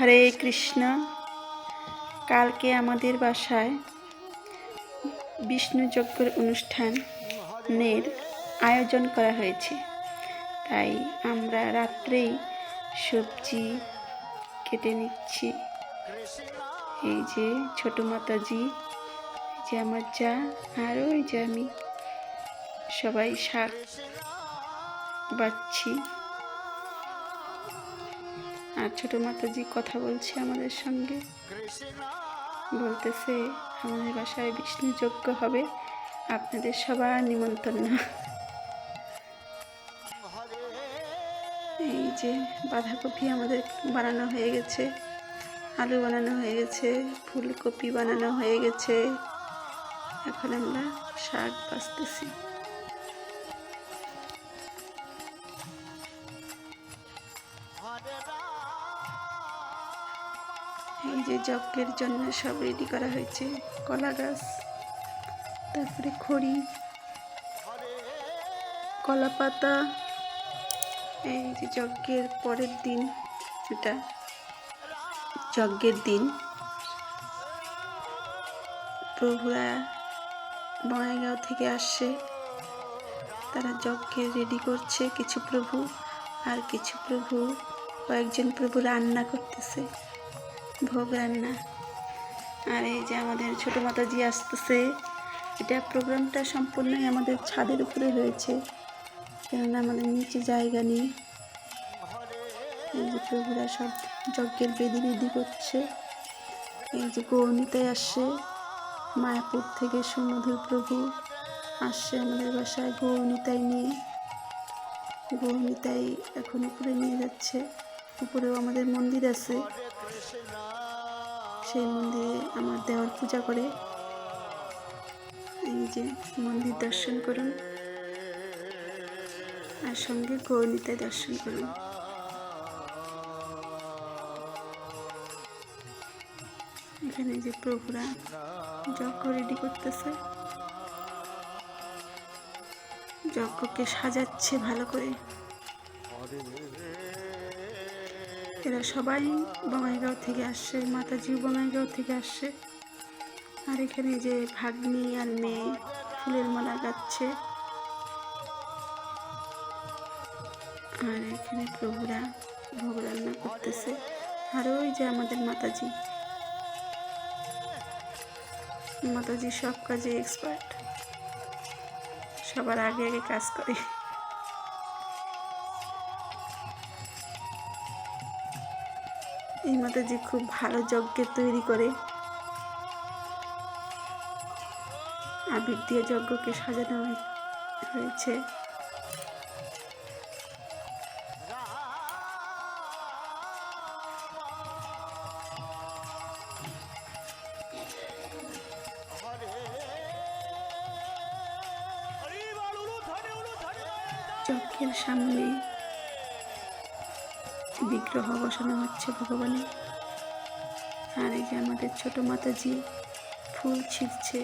হরে কৃষ্ণ। কালকে আমাদের বাসায় বিষ্ণু যজ্ঞের অনুষ্ঠানের আয়োজন করা হয়েছে। তাই আমরা রাত্রেই সবজি কেটে নিচ্ছি। এই যে ছোট মাতাজি যে আমার যা, আর ওই যে আমি সবাই শাক বাচ্ছি আর ছোট মাতাজি কথা বলছে আমাদের সঙ্গে। বলতেছে, আমাদের বাসায় বিষ্ণু যজ্ঞ হবে, আপনাদের সবার নিমন্ত্রণ। এই যে বাঁধাকপি আমাদের বানানো হয়ে গেছে, আলু বানানো হয়ে গেছে, ফুলকপি বানানো হয়ে গেছে। এখন আমরা শাক বাঁচতেছি। এই যে যজ্ঞের জন্য সব রেডি করা হয়েছে, কলা গাছ, তারপরে খড়ি, কলা পাতা, এই যে যজ্ঞের পরের দিন এটা যজ্ঞের দিন, প্রভুরা বঙ্গাইগাঁও থেকে আসছে, তারা যজ্ঞের রেডি করছে, কিছু প্রভু আর কিছু প্রভু, কয়েকজন প্রভু রান্না করতেছে। ভোগ রান্না। আর এই যে আমাদের ছোটো মাতাজি আসতেছে, এটা প্রোগ্রামটা সম্পূর্ণই আমাদের ছাদের উপরে হয়েছে কেননা আমাদের নিচে জায়গা নেই। এই যে প্রভুরা সব যজ্ঞের বেদি বেদি করছে। এই যে গৌরনীতায় আসছে, মায়াপুর থেকে সুমধুর প্রভু আসছে আমাদের বাসায় গৌরনীতায় নিয়ে। গৌরনীতাই এখন উপরে নিয়ে যাচ্ছে। উপরেও আমাদের মন্দির আছে। সেই মন্দিরে আমার দেওয়ার পূজা করে। এই যে মন্দির দর্শন করুন। আর সঙ্গে গৌরনীতে দর্শন করুন। এখানে যে প্রভুরা যজ্ঞ রেডি করতেছে। যজ্ঞকে সাজাচ্ছে ভালো করে। এরা সবাই বঙ্গাইগাঁও থেকে আসছে মাতাজি বঙ্গাইগাঁও থেকে আসছে আর এখানে যে ভাগ্নি আর মেয়ে ফুলের মালা গাচ্ছে। আর এখানে প্রভুরা ভোগ রান্না করতেছে। আর ওই যে আমাদের মাতাজি। মাতাজি সব কাজে এক্সপার্ট সবার আগে আগে কাজ করে। এই মাতাজি খুব ভালো যজ্ঞের তৈরি করে। আবির দিয়ে যজ্ঞকে সাজানো হয়ে- হয়েছে। সামনে বিগ্রহ বসানো হচ্ছে ভগবানের। আর এই যে আমাদের ছোট মাতাজি, ফুল ছিঁড়ছে।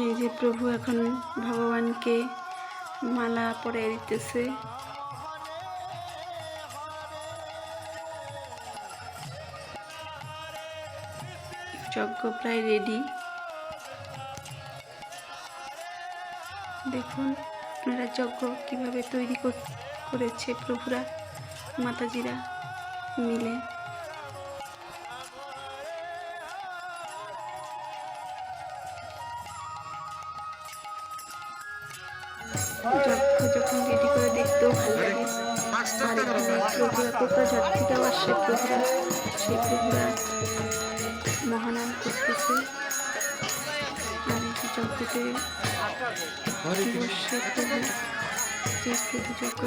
এই যে প্রভু এখন ভগবানকে মালা পরে দিতেছে। যজ্ঞ প্রায় রেডি দেখুন আপনারা যজ্ঞ কীভাবে তৈরি করেছে প্রভুরা, মাতাজিরা মিলে। যজ্ঞ যখন রেডি দেখতেও ভালো লাগে। আর এখানে প্রভুরা কোকরাঝাড় থেকেও আসছে প্রভুরা সেই প্রভুরা মহানাম করতেছে। আর যে যজ্ঞতে বসে প্রভু যজ্ঞ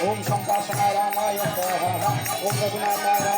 Om Sankarsana Ramayana Om Raghunatha Ramayana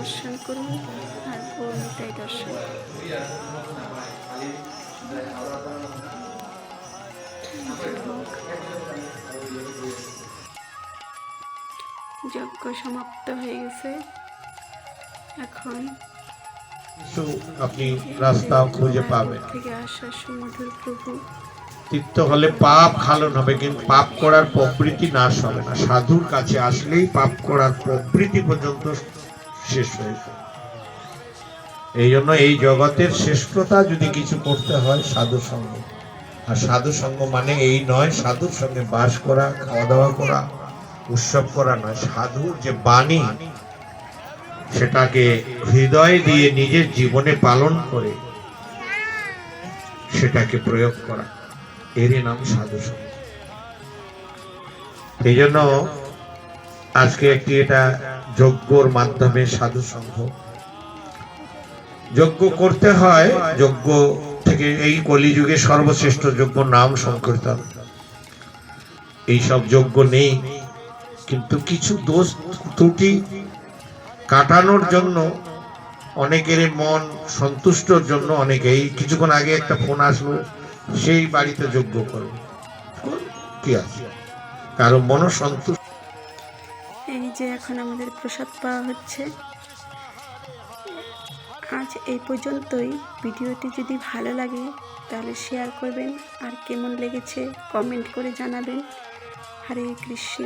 দর্শন করুন আর গৌমিতাই দর্শন। যজ্ঞ সমাপ্ত হয়ে গেছে। এখন কিছু আপনি রাস্তা খুঁজে পাবেন। থেকে আসা সুমধুর প্রভু। তীর্থ হলে পাপ খালন হবে কিন্তু পাপ করার প্রবৃত্তি নাশ হবে না। সাধুর কাছে আসলেই পাপ করার প্রবৃত্তি পর্যন্ত শেষ হয়ে যায়। এই জন্য এই জগতের শ্রেষ্ঠতা যদি কিছু করতে হয় সাধু সঙ্গ। আর সাধু সঙ্গ মানে এই নয়, সাধুর সঙ্গে বাস করা খাওয়া দাওয়া করা, উৎসব করা নয়। সাধুর যে বাণী, সেটাকে হৃদয় দিয়ে নিজের জীবনে পালন করে সেটাকে প্রয়োগ করা। এরই নাম সাধু সঙ্গ। এই জন্য আজকে একটি এটা যজ্ঞর মাধ্যমে সাধু সংঘ। যজ্ঞ করতে হয়, যজ্ঞ থেকে এই কলিযুগে সর্বশ্রেষ্ঠ যজ্ঞ নাম সংকীর্তন। এইসব যজ্ঞ নেই, কিন্তু কিছু দোষ ত্রুটি কাটানোর জন্য অনেকের মন সন্তুষ্টর জন্য অনেকেই কিছুক্ষণ আগে একটা ফোন আসলো, সেই বাড়িতে যোগ্য করবে কি আছে? কারও মন সন্তুষ্ট এই যে এখন আমাদের প্রসাদ পাওয়া হচ্ছে। আজ এই পর্যন্তই। ভিডিওটি যদি ভালো লাগে, তাহলে শেয়ার করবেন। আর কেমন লেগেছে কমেন্ট করে জানাবেন। হরে কৃষ্ণ।